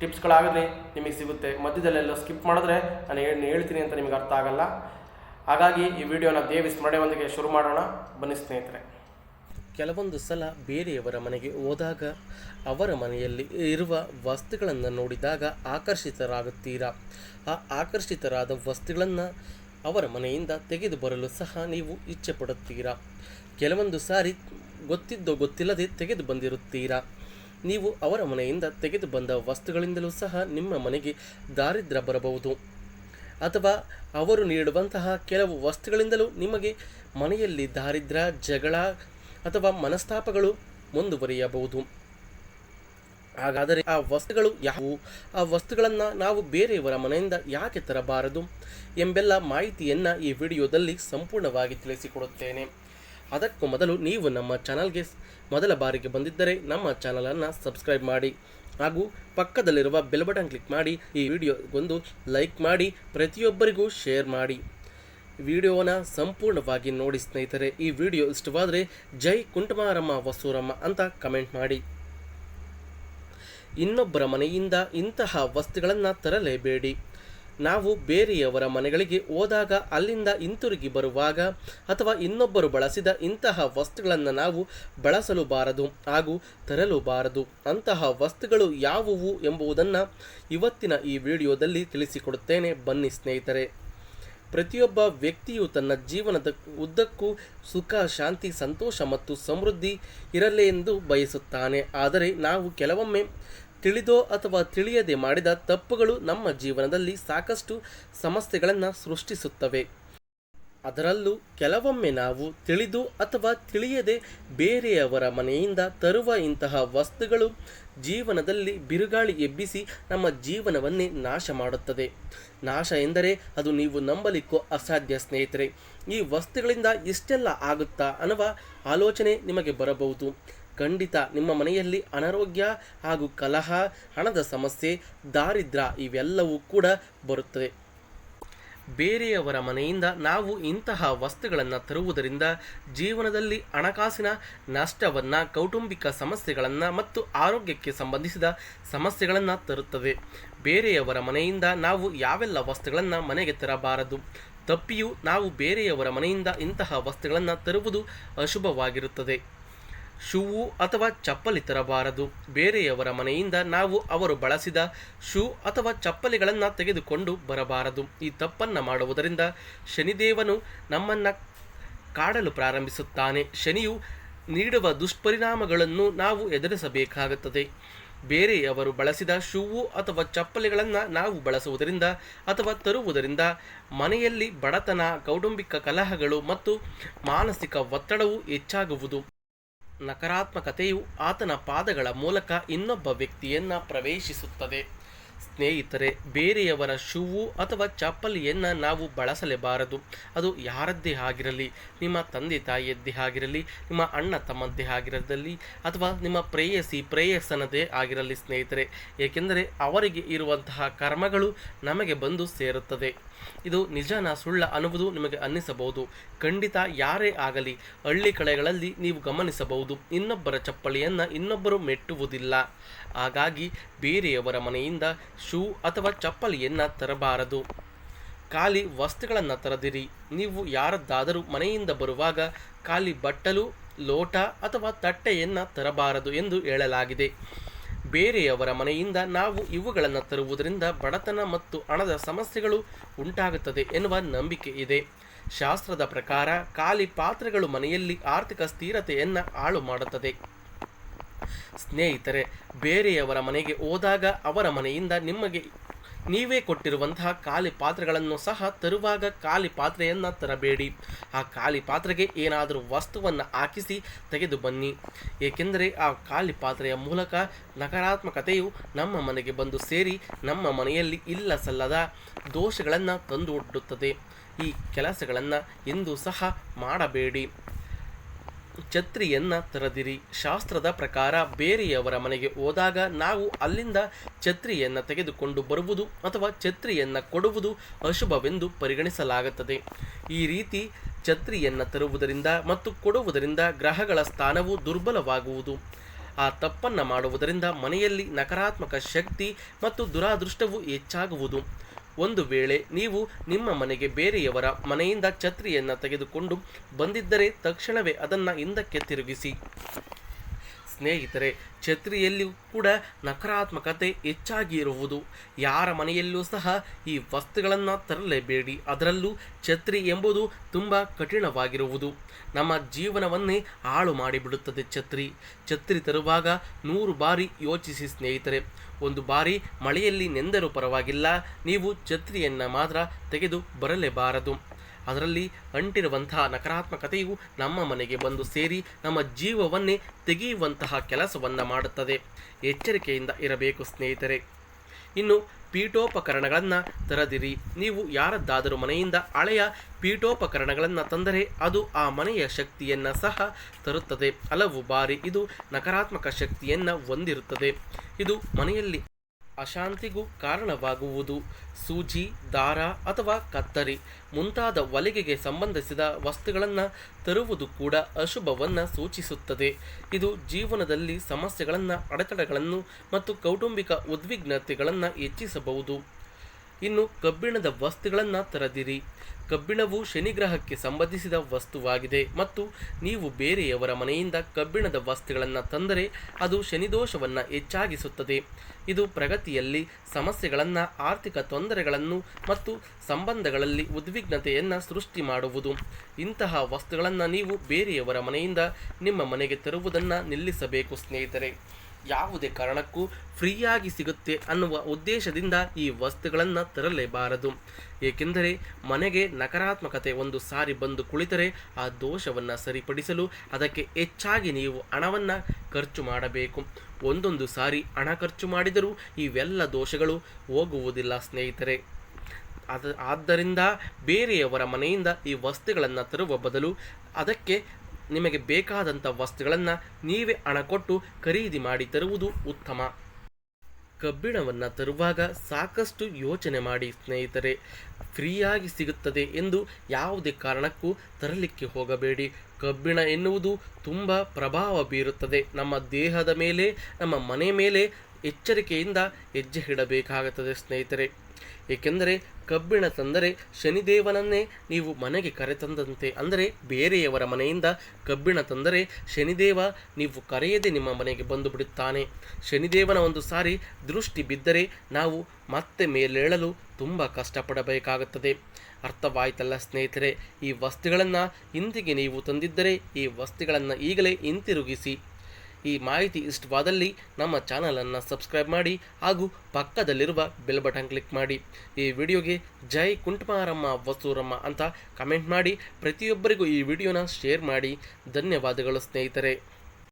ಟಿಪ್ಸ್ಗಳಾಗಲಿ ನಿಮಗೆ ಸಿಗುತ್ತೆ. ಮಧ್ಯದಲ್ಲೆಲ್ಲ ಸ್ಕಿಪ್ ಮಾಡಿದ್ರೆ ನಾನು ಏನು ಹೇಳ್ತೀನಿ ಅಂತ ನಿಮಗೆ ಅರ್ಥ ಆಗಲ್ಲ. ಹಾಗಾಗಿ ಈ ವಿಡಿಯೋನ ದೇವಿ ಸ್ಮರಣೆಯೊಂದಿಗೆ ಶುರು ಮಾಡೋಣ. ಬನ್ನಿ ಸ್ನೇಹಿತರೆ. ಕೆಲವೊಂದು ಸಲ ಬೇರೆಯವರ ಮನೆಗೆ ಹೋದಾಗ ಅವರ ಮನೆಯಲ್ಲಿ ಇರುವ ವಸ್ತುಗಳನ್ನು ನೋಡಿದಾಗ ಆಕರ್ಷಿತರಾಗುತ್ತೀರಾ? ಆ ಆಕರ್ಷಿತರಾದ ವಸ್ತುಗಳನ್ನು ಅವರ ಮನೆಯಿಂದ ತೆಗೆದು ಬರಲು ಸಹ ನೀವು ಇಚ್ಛೆ ಪಡುತ್ತೀರಾ ಕೆಲವೊಂದು ಸಾರಿ ಗೊತ್ತಿದ್ದೋ ಗೊತ್ತಿಲ್ಲದೆ ತೆಗೆದು ಬಂದಿರುತ್ತೀರಾ? ನೀವು ಅವರ ಮನೆಯಿಂದ ತೆಗೆದು ಬಂದ ವಸ್ತುಗಳಿಂದಲೂ ಸಹ ನಿಮ್ಮ ಮನೆಗೆ ದಾರಿದ್ರ್ಯ ಬರಬಹುದು. ಅಥವಾ ಅವರು ನೀಡುವಂತಹ ಕೆಲವು ವಸ್ತುಗಳಿಂದಲೂ ನಿಮಗೆ ಮನೆಯಲ್ಲಿ ದಾರಿದ್ರ್ಯ ಜಗಳ ಅಥವಾ ಮನಸ್ತಾಪಗಳು ಮುಂದುವರಿಯಬಹುದು. ಹಾಗಾದರೆ ಆ ವಸ್ತುಗಳು ಯಾವುವು? ಆ ವಸ್ತುಗಳನ್ನು ನಾವು ಬೇರೆಯವರ ಮನೆಯಿಂದ ಯಾಕೆ ತರಬಾರದು? ಎಂಬೆಲ್ಲ ಮಾಹಿತಿಯನ್ನು ಈ ವಿಡಿಯೋದಲ್ಲಿ ಸಂಪೂರ್ಣವಾಗಿ ತಿಳಿಸಿಕೊಡುತ್ತೇನೆ. ಅದಕ್ಕೂ ಮೊದಲು ನೀವು ನಮ್ಮ ಚಾನಲ್ಗೆ ಮೊದಲ ಬಾರಿಗೆ ಬಂದಿದ್ದರೆ ನಮ್ಮ ಚಾನಲನ್ನು ಸಬ್ಸ್ಕ್ರೈಬ್ ಮಾಡಿ ಹಾಗೂ ಪಕ್ಕದಲ್ಲಿರುವ ಬೆಲ್ ಬಟನ್ ಕ್ಲಿಕ್ ಮಾಡಿ ಈ ವಿಡಿಯೋಗೊಂದು ಲೈಕ್ ಮಾಡಿ, ಪ್ರತಿಯೊಬ್ಬರಿಗೂ ಶೇರ್ ಮಾಡಿ. ವಿಡಿಯೋನ ಸಂಪೂರ್ಣವಾಗಿ ನೋಡಿ ಸ್ನೇಹಿತರೆ, ಈ ವಿಡಿಯೋ ಇಷ್ಟವಾದರೆ ಜೈ ಕುಂಟಮಾರಮ್ಮ ವಸೂರಮ್ಮ ಅಂತ ಕಮೆಂಟ್ ಮಾಡಿ. ಇನ್ನೊಬ್ಬರ ಮನೆಯಿಂದ ಇಂತಹ ವಸ್ತುಗಳನ್ನು ತರಲೇಬೇಡಿ. ನಾವು ಬೇರೆಯವರ ಮನೆಗಳಿಗೆ ಹೋದಾಗ ಅಲ್ಲಿಂದ ಹಿಂತಿರುಗಿ ಬರುವಾಗ ಅಥವಾ ಇನ್ನೊಬ್ಬರು ಬಳಸಿದ ಇಂತಹ ವಸ್ತುಗಳನ್ನು ನಾವು ಬಳಸಲು ಬಾರದು ಹಾಗೂ ತರಲು ಬಾರದು ಅಂತಹ ವಸ್ತುಗಳು ಯಾವುವು ಎಂಬುದನ್ನು ಇವತ್ತಿನ ಈ ವಿಡಿಯೋದಲ್ಲಿ ತಿಳಿಸಿಕೊಡುತ್ತೇನೆ. ಬನ್ನಿ ಸ್ನೇಹಿತರೆ. ಪ್ರತಿಯೊಬ್ಬ ವ್ಯಕ್ತಿಯು ತನ್ನ ಜೀವನದ ಉದ್ದಕ್ಕೂ ಸುಖ, ಶಾಂತಿ, ಸಂತೋಷ ಮತ್ತು ಸಮೃದ್ಧಿ ಇರಲಿ ಎಂದು ಬಯಸುತ್ತಾನೆ. ಆದರೆ ನಾವು ಕೆಲವೊಮ್ಮೆ ತಿಳಿದೋ ಅಥವಾ ತಿಳಿಯದೆ ಮಾಡಿದ ತಪ್ಪುಗಳು ನಮ್ಮ ಜೀವನದಲ್ಲಿ ಸಾಕಷ್ಟು ಸಮಸ್ಯೆಗಳನ್ನು ಸೃಷ್ಟಿಸುತ್ತವೆ. ಅದರಲ್ಲೂ ಕೆಲವೊಮ್ಮೆ ನಾವು ತಿಳಿದು ಅಥವಾ ತಿಳಿಯದೆ ಬೇರೆಯವರ ಮನೆಯಿಂದ ತರುವ ಇಂತಹ ವಸ್ತುಗಳು ಜೀವನದಲ್ಲಿ ಬಿರುಗಾಳಿ ಎಬ್ಬಿಸಿ ನಮ್ಮ ಜೀವನವನ್ನೇ ನಾಶ ಮಾಡುತ್ತದೆ. ನಾಶ ಎಂದರೆ ಅದು ನೀವು ನಂಬಲಿಕ್ಕೂ ಅಸಾಧ್ಯ ಸ್ನೇಹಿತರೆ, ಈ ವಸ್ತುಗಳಿಂದ ಇಷ್ಟೆಲ್ಲ ಆಗುತ್ತಾ ಅನ್ನುವ ಆಲೋಚನೆ ನಿಮಗೆ ಬರಬಹುದು. ಖಂಡಿತ ನಿಮ್ಮ ಮನೆಯಲ್ಲಿ ಅನಾರೋಗ್ಯ ಹಾಗೂ ಕಲಹ, ಹಣದ ಸಮಸ್ಯೆ, ದಾರಿದ್ರ ಇವೆಲ್ಲವೂ ಕೂಡ ಬರುತ್ತದೆ. ಬೇರೆಯವರ ಮನೆಯಿಂದ ನಾವು ಇಂತಹ ವಸ್ತುಗಳನ್ನು ತರುವುದರಿಂದ ಜೀವನದಲ್ಲಿ ಹಣಕಾಸಿನ ನಷ್ಟವನ್ನು, ಕೌಟುಂಬಿಕ ಸಮಸ್ಯೆಗಳನ್ನು ಮತ್ತು ಆರೋಗ್ಯಕ್ಕೆ ಸಂಬಂಧಿಸಿದ ಸಮಸ್ಯೆಗಳನ್ನು ತರುತ್ತವೆ ಬೇರೆಯವರ ಮನೆಯಿಂದ ನಾವು ಯಾವೆಲ್ಲ ವಸ್ತುಗಳನ್ನು ಮನೆಗೆ ತರಬಾರದು? ತಪ್ಪಿಯೂ ನಾವು ಬೇರೆಯವರ ಮನೆಯಿಂದ ಇಂತಹ ವಸ್ತುಗಳನ್ನು ತರುವುದು ಅಶುಭವಾಗಿರುತ್ತದೆ. ಶೂವು ಅಥವಾ ಚಪ್ಪಲಿ ತರಬಾರದು. ಬೇರೆಯವರ ಮನೆಯಿಂದ ನಾವು ಅವರು ಬಳಸಿದ ಶೂ ಅಥವಾ ಚಪ್ಪಲಿಗಳನ್ನು ತೆಗೆದುಕೊಂಡು ಬರಬಾರದು. ಈ ತಪ್ಪನ್ನು ಮಾಡುವುದರಿಂದ ಶನಿದೇವನು ನಮ್ಮನ್ನು ಕಾಡಲು ಪ್ರಾರಂಭಿಸುತ್ತಾನೆ. ಶನಿಯು ನೀಡುವ ದುಷ್ಪರಿಣಾಮಗಳನ್ನು ನಾವು ಎದುರಿಸಬೇಕಾಗುತ್ತದೆ. ಬೇರೆಯವರು ಬಳಸಿದ ಶೂವು ಅಥವಾ ಚಪ್ಪಲಿಗಳನ್ನು ನಾವು ಬಳಸುವುದರಿಂದ ಅಥವಾ ತರುವುದರಿಂದ ಮನೆಯಲ್ಲಿ ಬಡತನ, ಕೌಟುಂಬಿಕ ಕಲಹಗಳು ಮತ್ತು ಮಾನಸಿಕ ಒತ್ತಡವು ಹೆಚ್ಚಾಗುವುದು. ನಕಾರಾತ್ಮಕತೆಯು ಆತನ ಪಾದಗಳ ಮೂಲಕ ಇನ್ನೊಬ್ಬ ವ್ಯಕ್ತಿಯನ್ನ ಪ್ರವೇಶಿಸುತ್ತದೆ. ಸ್ನೇಹಿತರೆ, ಬೇರೆಯವರ ಶೂವು ಅಥವಾ ಚಪ್ಪಲಿಯನ್ನು ನಾವು ಬಳಸಲೇಬಾರದು. ಅದು ಯಾರದ್ದೇ ಆಗಿರಲಿ, ನಿಮ್ಮ ತಂದೆ ತಾಯಿಯದ್ದೇ ಆಗಿರಲಿ, ನಿಮ್ಮ ಅಣ್ಣ ತಮ್ಮದ್ದೇ ಆಗಿರದಲ್ಲಿ ಅಥವಾ ನಿಮ್ಮ ಪ್ರೇಯಸಿ ಪ್ರೇಯಸನದೇ ಆಗಿರಲಿ ಸ್ನೇಹಿತರೆ. ಏಕೆಂದರೆ ಅವರಿಗೆ ಇರುವಂತಹ ಕರ್ಮಗಳು ನಮಗೆ ಬಂದು ಸೇರುತ್ತದೆ. ಇದು ನಿಜನ ಸುಳ್ಳ ಅನ್ನುವುದು ನಿಮಗೆ ಅನ್ನಿಸಬಹುದು. ಖಂಡಿತ ಯಾರೇ ಆಗಲಿ, ಹಳ್ಳಿ ಕಡೆಗಳಲ್ಲಿ ನೀವು ಗಮನಿಸಬಹುದು. ಇನ್ನೊಬ್ಬರ ಚಪ್ಪಲಿಯನ್ನು ಇನ್ನೊಬ್ಬರು ಮೆಟ್ಟುವುದಿಲ್ಲ. ಹಾಗಾಗಿ ಬೇರೆಯವರ ಮನೆಯಿಂದ ಶೂ ಅಥವಾ ಚಪ್ಪಲಿಯನ್ನು ತರಬಾರದು. ಖಾಲಿ ವಸ್ತುಗಳನ್ನು ತರದಿರಿ. ನೀವು ಯಾರದ್ದಾದರೂ ಮನೆಯಿಂದ ಬರುವಾಗ ಖಾಲಿ ಬಟ್ಟಲು, ಲೋಟ ಅಥವಾ ತಟ್ಟೆಯನ್ನು ತರಬಾರದು ಎಂದು ಹೇಳಲಾಗಿದೆ. ಬೇರೆಯವರ ಮನೆಯಿಂದ ನಾವು ಇವುಗಳನ್ನು ತರುವುದರಿಂದ ಬಡತನ ಮತ್ತು ಹಣದ ಸಮಸ್ಯೆಗಳು ಉಂಟಾಗುತ್ತದೆ ಎನ್ನುವ ನಂಬಿಕೆ ಇದೆ. ಶಾಸ್ತ್ರದ ಪ್ರಕಾರ ಖಾಲಿ ಪಾತ್ರೆಗಳು ಮನೆಯಲ್ಲಿ ಆರ್ಥಿಕ ಸ್ಥಿರತೆಯನ್ನು ಹಾಳು ಮಾಡುತ್ತದೆ. ಸ್ನೇಹಿತರೆ, ಬೇರೆಯವರ ಮನೆಗೆ ಹೋದಾಗ ಅವರ ಮನೆಯಿಂದ ನಿಮಗೆ ನೀವೇ ಕೊಟ್ಟಿರುವಂತಹ ಖಾಲಿ ಪಾತ್ರೆಗಳನ್ನು ಸಹ ತರುವಾಗ ಖಾಲಿ ಪಾತ್ರೆಯನ್ನು ತರಬೇಡಿ. ಆ ಖಾಲಿ ಪಾತ್ರೆಗೆ ಏನಾದರೂ ವಸ್ತುವನ್ನು ಹಾಕಿಸಿ ತೆಗೆದು ಬನ್ನಿ ಏಕೆಂದರೆ ಆ ಖಾಲಿ ಪಾತ್ರೆಯ ಮೂಲಕ ನಕಾರಾತ್ಮಕತೆಯು ನಮ್ಮ ಮನೆಗೆ ಬಂದು ಸೇರಿ ನಮ್ಮ ಮನೆಯಲ್ಲಿ ಇಲ್ಲ ಸಲ್ಲದ ದೋಷಗಳನ್ನು ತಂದು ಒಡ್ಡುತ್ತದೆ. ಈ ಕೆಲಸಗಳನ್ನು ಎಂದೂ ಸಹ ಮಾಡಬೇಡಿ. ಛತ್ರಿಯನ್ನ ತರದಿರಿ. ಶಾಸ್ತ್ರದ ಪ್ರಕಾರ ಬೇರೆಯವರ ಮನೆಗೆ ಹೋದಾಗ ನಾವು ಅಲ್ಲಿಂದ ಛತ್ರಿಯನ್ನ ತೆಗೆದುಕೊಂಡು ಬರುವುದು ಅಥವಾ ಛತ್ರಿಯನ್ನ ಕೊಡುವುದು ಅಶುಭವೆಂದು ಪರಿಗಣಿಸಲಾಗುತ್ತದೆ. ಈ ರೀತಿ ಛತ್ರಿಯನ್ನು ತರುವುದರಿಂದ ಮತ್ತು ಕೊಡುವುದರಿಂದ ಗ್ರಹಗಳ ಸ್ಥಾನವು ದುರ್ಬಲವಾಗುವುದು. ಆ ತಪ್ಪನ್ನು ಮಾಡುವುದರಿಂದ ಮನೆಯಲ್ಲಿ ನಕಾರಾತ್ಮಕ ಶಕ್ತಿ ಮತ್ತು ದುರಾದೃಷ್ಟವು ಹೆಚ್ಚಾಗುವುದು. ಒಂದು ವೇಳೆ ನೀವು ನಿಮ್ಮ ಮನೆಗೆ ಬೇರೆಯವರ ಮನೆಯಿಂದ ಛತ್ರಿಯನ್ನು ತೆಗೆದುಕೊಂಡು ಬಂದಿದ್ದರೆ ತಕ್ಷಣವೇ ಅದನ್ನು ಹಿಂದಕ್ಕೆ ತಿರುಗಿಸಿ. ಸ್ನೇಹಿತರೆ, ಛತ್ರಿಯಲ್ಲಿಯೂ ಕೂಡ ನಕಾರಾತ್ಮಕತೆ ಹೆಚ್ಚಾಗಿ ಇರುವುದು. ಯಾರ ಮನೆಯಲ್ಲೂ ಸಹ ಈ ವಸ್ತುಗಳನ್ನು ತರಲೇಬೇಡಿ. ಅದರಲ್ಲೂ ಛತ್ರಿ ಎಂಬುದು ತುಂಬ ಕಠಿಣವಾಗಿರುವುದು. ನಮ್ಮ ಜೀವನವನ್ನೇ ಹಾಳು ಮಾಡಿಬಿಡುತ್ತದೆ ಛತ್ರಿ. ಛತ್ರಿ ತರುವಾಗ ನೂರು ಬಾರಿ ಯೋಚಿಸಿ ಸ್ನೇಹಿತರೆ. ಒಂದು ಬಾರಿ ಮಳೆಯಲ್ಲಿ ನೆಂದರೂ ಪರವಾಗಿಲ್ಲ. ನೀವು ಛತ್ರಿಯನ್ನು ಮಾತ್ರ ತೆಗೆದು ಬರಲೇಬಾರದು. ಅದರಲ್ಲಿ ಅಂಟಿರುವಂತಹ ನಕಾರಾತ್ಮಕತೆಯು ನಮ್ಮ ಮನೆಗೆ ಬಂದು ಸೇರಿ ನಮ್ಮ ಜೀವವನ್ನೇ ತೆಗೆಯುವಂತಹ ಕೆಲಸವನ್ನು ಮಾಡುತ್ತದೆ. ಎಚ್ಚರಿಕೆಯಿಂದ ಇರಬೇಕು ಸ್ನೇಹಿತರೆ. ಇನ್ನು ಪೀಠೋಪಕರಣಗಳನ್ನು ತರದಿರಿ. ನೀವು ಯಾರದ್ದಾದರೂ ಮನೆಯಿಂದ ಹಳೆಯ ಪೀಠೋಪಕರಣಗಳನ್ನು ತಂದರೆ ಅದು ಆ ಮನೆಯ ಶಕ್ತಿಯನ್ನು ಸಹ ತರುತ್ತದೆ. ಹಲವು ಬಾರಿ ಇದು ನಕಾರಾತ್ಮಕ ಶಕ್ತಿಯನ್ನು ಹೊಂದಿರುತ್ತದೆ. ಇದು ಮನೆಯಲ್ಲಿ ಅಶಾಂತಿಗೂ ಕಾರಣವಾಗುವುದು. ಸೂಜಿ, ದಾರ ಅಥವಾ ಕತ್ತರಿ ಮುಂತಾದ ಒಲಿಗೆಗೆ ಸಂಬಂಧಿಸಿದ ವಸ್ತುಗಳನ್ನು ತರುವುದು ಕೂಡ ಅಶುಭವನ್ನು ಸೂಚಿಸುತ್ತದೆ. ಇದು ಜೀವನದಲ್ಲಿ ಸಮಸ್ಯೆಗಳನ್ನು, ಅಡೆತಡೆಗಳನ್ನು ಮತ್ತು ಕೌಟುಂಬಿಕ ಉದ್ವಿಗ್ನತೆಗಳನ್ನು ಹೆಚ್ಚಿಸಬಹುದು. ಇನ್ನು ಕಬ್ಬಿಣದ ವಸ್ತುಗಳನ್ನು ತರದಿರಿ. ಕಬ್ಬಿಣವು ಶನಿಗ್ರಹಕ್ಕೆ ಸಂಬಂಧಿಸಿದ ವಸ್ತುವಾಗಿದೆ ಮತ್ತು ನೀವು ಬೇರೆಯವರ ಮನೆಯಿಂದ ಕಬ್ಬಿಣದ ವಸ್ತುಗಳನ್ನು ತಂದರೆ ಅದು ಶನಿದೋಷವನ್ನು ಹೆಚ್ಚಾಗಿಸುತ್ತದೆ. ಇದು ಪ್ರಗತಿಯಲ್ಲಿ ಸಮಸ್ಯೆಗಳನ್ನು, ಆರ್ಥಿಕ ತೊಂದರೆಗಳನ್ನು ಮತ್ತು ಸಂಬಂಧಗಳಲ್ಲಿ ಉದ್ವಿಗ್ನತೆಯನ್ನು ಸೃಷ್ಟಿ ಮಾಡುವುದು. ಇಂತಹ ವಸ್ತುಗಳನ್ನು ನೀವು ಬೇರೆಯವರ ಮನೆಯಿಂದ ನಿಮ್ಮ ಮನೆಗೆ ತರುವುದನ್ನು ನಿಲ್ಲಿಸಬೇಕು ಸ್ನೇಹಿತರೆ. ಯಾವುದೇ ಕಾರಣಕ್ಕೂ ಫ್ರೀಯಾಗಿ ಸಿಗುತ್ತೆ ಅನ್ನುವ ಉದ್ದೇಶದಿಂದ ಈ ವಸ್ತುಗಳನ್ನು ತರಲೇಬಾರದು. ಏಕೆಂದರೆ ಮನೆಗೆ ನಕಾರಾತ್ಮಕತೆ ಒಂದು ಸಾರಿ ಬಂದು ಕುಳಿತರೆ ಆ ದೋಷವನ್ನು ಸರಿಪಡಿಸಲು ಅದಕ್ಕೆ ಹೆಚ್ಚಾಗಿ ನೀವು ಹಣವನ್ನು ಖರ್ಚು ಮಾಡಬೇಕು. ಒಂದೊಂದು ಸಾರಿ ಹಣ ಖರ್ಚು ಮಾಡಿದರೂ ಇವೆಲ್ಲ ದೋಷಗಳು ಹೋಗುವುದಿಲ್ಲ ಸ್ನೇಹಿತರೆ. ಅದ, ಆದ್ದರಿಂದ ಬೇರೆಯವರ ಮನೆಯಿಂದ ಈ ವಸ್ತುಗಳನ್ನು ತರುವ ಬದಲು ಅದಕ್ಕೆ ನಿಮಗೆ ಬೇಕಾದಂಥ ವಸ್ತುಗಳನ್ನು ನೀವೇ ಹಣ ಕೊಟ್ಟು ಖರೀದಿ ಮಾಡಿ ತರುವುದು ಉತ್ತಮ. ಕಬ್ಬಿಣವನ್ನು ತರುವಾಗ ಸಾಕಷ್ಟು ಯೋಚನೆ ಮಾಡಿ ಸ್ನೇಹಿತರೆ, ಫ್ರೀಯಾಗಿ ಸಿಗುತ್ತದೆ ಎಂದು ಯಾವುದೇ ಕಾರಣಕ್ಕೂ ತರಲಿಕ್ಕೆ ಹೋಗಬೇಡಿ. ಕಬ್ಬಿಣ ಎನ್ನುವುದು ತುಂಬ ಪ್ರಭಾವ ಬೀರುತ್ತದೆ. ನಮ್ಮ ದೇಹದ ಮೇಲೆ, ನಮ್ಮ ಮನೆ ಮೇಲೆ ಎಚ್ಚರಿಕೆಯಿಂದ ಹೆಜ್ಜೆ ಇಡಬೇಕಾಗುತ್ತದೆ ಸ್ನೇಹಿತರೆ. ಏಕೆಂದರೆ ಕಬ್ಬಿಣ ತಂದರೆ ಶನಿದೇವನನ್ನೇ ನೀವು ಮನೆಗೆ ಕರೆತಂದಂತೆ, ಅಂದರೆ ಬೇರೆಯವರ ಮನೆಯಿಂದ ಕಬ್ಬಿಣ ತಂದರೆ ಶನಿದೇವ ನೀವು ಕರೆಯದೆ ನಿಮ್ಮ ಮನೆಗೆ ಬಂದು ಬಿಡುತ್ತಾನೆ. ಶನಿದೇವನ ಒಂದು ಸಾರಿ ದೃಷ್ಟಿ ಬಿದ್ದರೆ ನಾವು ಮತ್ತೆ ಮೇಲೇಳಲು ತುಂಬ ಕಷ್ಟಪಡಬೇಕಾಗುತ್ತದೆ. ಅರ್ಥವಾಯ್ತಲ್ಲ ಸ್ನೇಹಿತರೆ, ಈ ವಸ್ತುಗಳನ್ನು ಇಂದಿಗೆ ನೀವು ತಂದಿದ್ದರೆ ಈ ವಸ್ತುಗಳನ್ನು ಈಗಲೇ ಹಿಂತಿರುಗಿಸಿ. ಈ ಮಾಹಿತಿ ಇಷ್ಟವಾದಲ್ಲಿ ನಮ್ಮ ಚಾನಲನ್ನು ಸಬ್ಸ್ಕ್ರೈಬ್ ಮಾಡಿ ಹಾಗೂ ಪಕ್ಕದಲ್ಲಿರುವ ಬೆಲ್ ಬಟನ್ ಕ್ಲಿಕ್ ಮಾಡಿ. ಈ ವಿಡಿಯೋಗೆ ಜೈ ಕುಂಟಮಾರಮ್ಮ, ವಸೂರಮ್ಮ ಅಂತ ಕಮೆಂಟ್ ಮಾಡಿ. ಪ್ರತಿಯೊಬ್ಬರಿಗೂ ಈ ವಿಡಿಯೋನ ಶೇರ್ ಮಾಡಿ. ಧನ್ಯವಾದಗಳು ಸ್ನೇಹಿತರೆ.